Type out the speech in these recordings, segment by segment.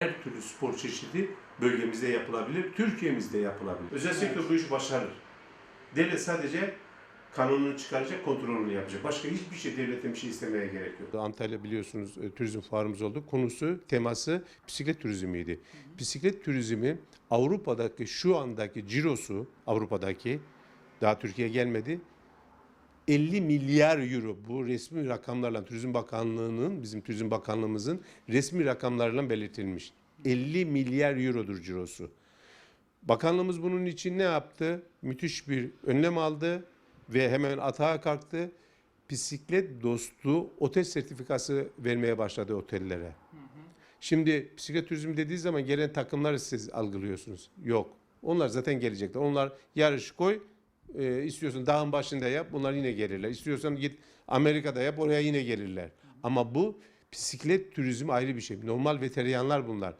her türlü spor çeşidi bölgemizde yapılabilir, Türkiye'mizde yapılabilir. Özel sektör bu işi başarır. Devlet sadece kanununu çıkaracak, kontrolünü yapacak. Başka hiçbir şey devletten bir şey istemeye gerek yok. Antalya biliyorsunuz e, turizm fuarımız oldu. Konusu, teması bisiklet turizmiydi. Bisiklet turizmi Avrupa'daki şu andaki cirosu, Avrupa'daki daha Türkiye gelmedi. 50 milyar euro bu resmi rakamlarla Turizm Bakanlığı'nın bizim Turizm Bakanlığımızın resmi rakamlarla belirtilmiş. 50 milyar eurodur cirosu. Bakanlığımız bunun için ne yaptı? Müthiş bir önlem aldı ve hemen atağa kalktı. Bisiklet dostu otel sertifikası vermeye başladı otellere. Şimdi bisiklet turizmi dediği zaman gelen takımları siz algılıyorsunuz. Yok. Onlar zaten gelecekler. Onlar yarış koy, e, istiyorsan dağın başında yap, bunlar yine gelirler. İstiyorsan git Amerika'da yap, oraya yine gelirler. Ama bu bisiklet turizmi ayrı bir şey. Normal veteryanlar bunlar.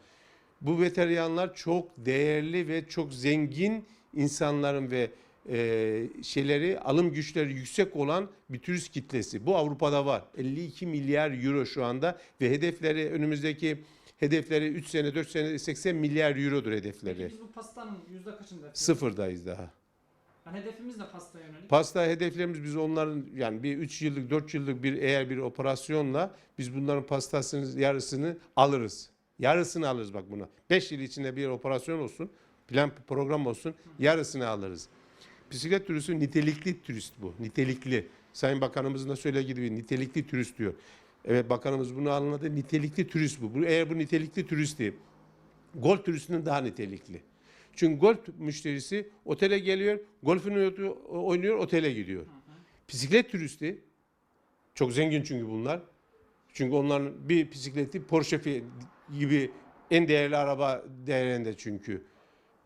Bu veteryanlar çok değerli ve çok zengin insanların ve e, şeyleri alım güçleri yüksek olan bir turist kitlesi. Bu Avrupa'da var. 52 milyar euro şu anda ve hedefleri önümüzdeki hedefleri 3 sene 4 sene 80 milyar eurodur hedefleri. Biz bu pastanın yüzde kaçında? Sıfırdayız daha. Yani hedefimiz ne pasta yönelik? Pasta hedeflerimiz biz onların yani bir 3 yıllık 4 yıllık bir eğer bir operasyonla biz bunların pastasının yarısını alırız. Yarısını alırız bak buna. 5 yıl içinde bir operasyon olsun. Plan program olsun. Yarısını alırız. Bisiklet turizmi nitelikli turist bu. Nitelikli. Sayın Bakanımızın da söylediği gibi nitelikli turist diyor. Evet bakanımız bunu anladı. Nitelikli turist bu. eğer bu nitelikli turisti golf turistinin daha nitelikli. Çünkü golf müşterisi otele geliyor, golfünü oynuyor, otele gidiyor. Bisiklet turisti çok zengin çünkü bunlar. Çünkü onların bir bisikleti Porsche gibi en değerli araba değerinde çünkü.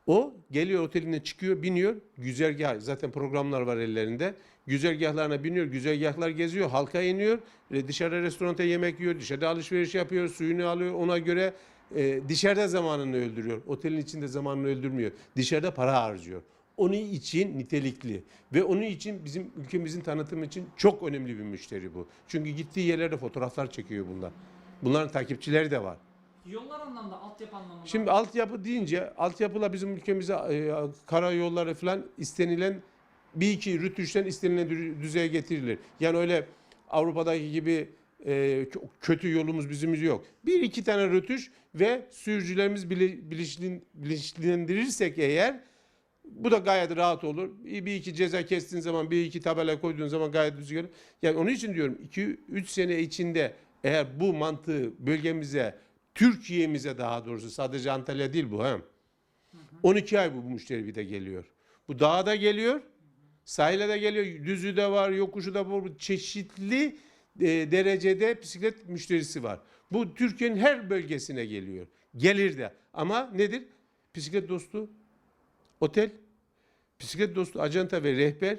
O geliyor oteline çıkıyor, biniyor. Güzergah zaten programlar var ellerinde. Güzergahlarına biniyor, güzergahlar geziyor, halka iniyor. Dışarıda restoranta yemek yiyor, dışarıda alışveriş yapıyor, suyunu alıyor. Ona göre e, dışarıda zamanını öldürüyor. Otelin içinde zamanını öldürmüyor. Dışarıda para harcıyor. Onun için nitelikli ve onun için bizim ülkemizin tanıtımı için çok önemli bir müşteri bu. Çünkü gittiği yerlerde fotoğraflar çekiyor bunlar. Bunların takipçileri de var. Yollar anlamda, altyapı anlamında. Şimdi altyapı deyince altyapıla bizim ülkemize e, karayolları falan istenilen bir iki rütüşten istenilen dü- düzeye getirilir. Yani öyle Avrupa'daki gibi e, kötü yolumuz bizimiz yok. Bir iki tane rütüş ve sürücülerimiz bilinçlendirirsek eğer bu da gayet rahat olur. Bir iki ceza kestiğin zaman, bir iki tabela koyduğun zaman gayet düzgün. Yani onun için diyorum 2-3 sene içinde eğer bu mantığı bölgemize, Türkiye'mize daha doğrusu sadece Antalya değil bu hem. 12 ay bu müşteri bir de geliyor. Bu dağa da geliyor, sahile de geliyor, düzü de var, yokuşu da var. Çeşitli e, derecede bisiklet müşterisi var. Bu Türkiye'nin her bölgesine geliyor. Gelir de. Ama nedir? Bisiklet dostu otel, bisiklet dostu acenta ve rehber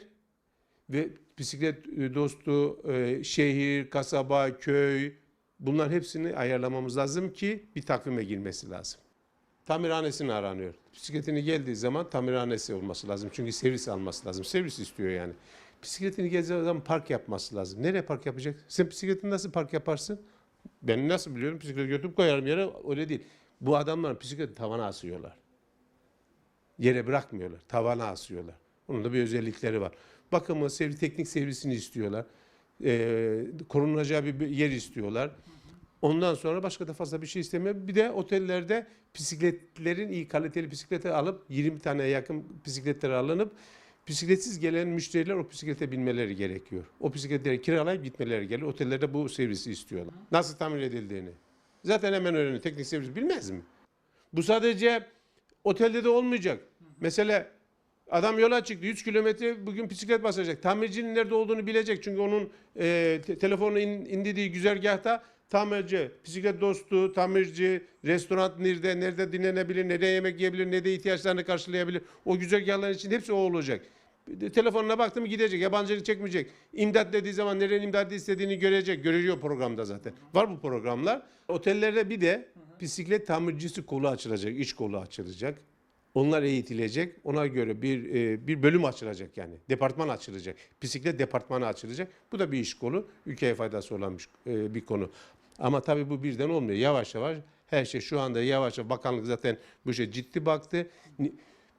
ve bisiklet e, dostu e, şehir, kasaba, köy bunların hepsini ayarlamamız lazım ki bir takvime girmesi lazım. Tamirhanesini aranıyor. Bisikletini geldiği zaman tamirhanesi olması lazım. Çünkü servis alması lazım. Servis istiyor yani. Bisikletini geldiği zaman park yapması lazım. Nereye park yapacak? Sen bisikletini nasıl park yaparsın? Ben nasıl biliyorum? Bisikleti götürüp koyarım yere. Öyle değil. Bu adamlar bisikleti tavana asıyorlar. Yere bırakmıyorlar. Tavana asıyorlar. Onun da bir özellikleri var. Bakımı, servis, teknik servisini istiyorlar. Ee, korunacağı bir yer istiyorlar. Ondan sonra başka da fazla bir şey istemiyor. Bir de otellerde bisikletlerin iyi kaliteli bisikleti alıp 20 tane yakın bisikletleri alınıp bisikletsiz gelen müşteriler o bisiklete binmeleri gerekiyor. O bisikletleri kiralayıp gitmeleri gerekiyor. Otellerde bu servisi istiyorlar. Nasıl tamir edildiğini. Zaten hemen öğreniyor. Teknik servis bilmez mi? Bu sadece otelde de olmayacak. Mesela adam yola çıktı 100 kilometre bugün bisiklet basacak. Tamircinin nerede olduğunu bilecek. Çünkü onun e, te- telefonu in, indirdiği güzergahta tamirci, bisiklet dostu, tamirci, restoran nerede, nerede dinlenebilir, nerede yemek yiyebilir, nerede ihtiyaçlarını karşılayabilir. O güzergahların için hepsi o olacak. Telefonuna baktı mı gidecek, yabancılık çekmeyecek. İmdat dediği zaman nerenin imdat istediğini görecek. Görüyor programda zaten. Var bu programlar. Otellerde bir de bisiklet tamircisi kolu açılacak, iç kolu açılacak. Onlar eğitilecek. Ona göre bir e, bir bölüm açılacak yani. Departman açılacak. Bisiklet departmanı açılacak. Bu da bir iş kolu. Ülkeye faydası olan bir, e, bir konu. Ama tabii bu birden olmuyor. Yavaş yavaş Her şey şu anda yavaş yavaş bakanlık zaten bu işe ciddi baktı.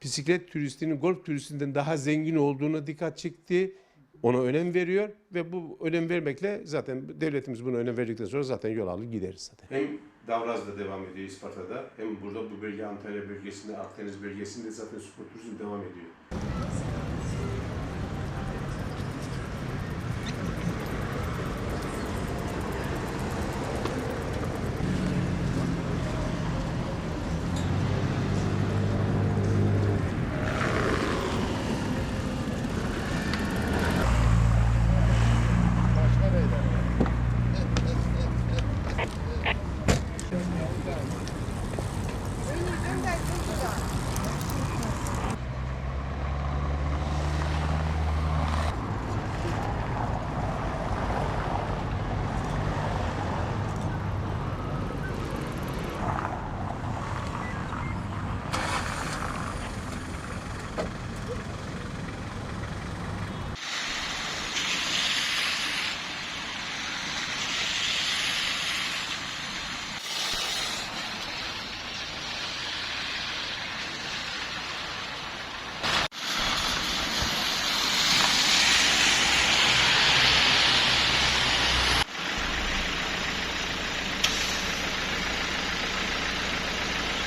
Bisiklet turistinin golf turistinden daha zengin olduğuna dikkat çekti. Ona önem veriyor ve bu önem vermekle zaten devletimiz buna önem verdikten sonra zaten yol alır gideriz zaten. Hem Davraz'da devam ediyor İsparta'da hem burada bu bölge Antalya bölgesinde Akdeniz bölgesinde zaten spor turizm devam ediyor.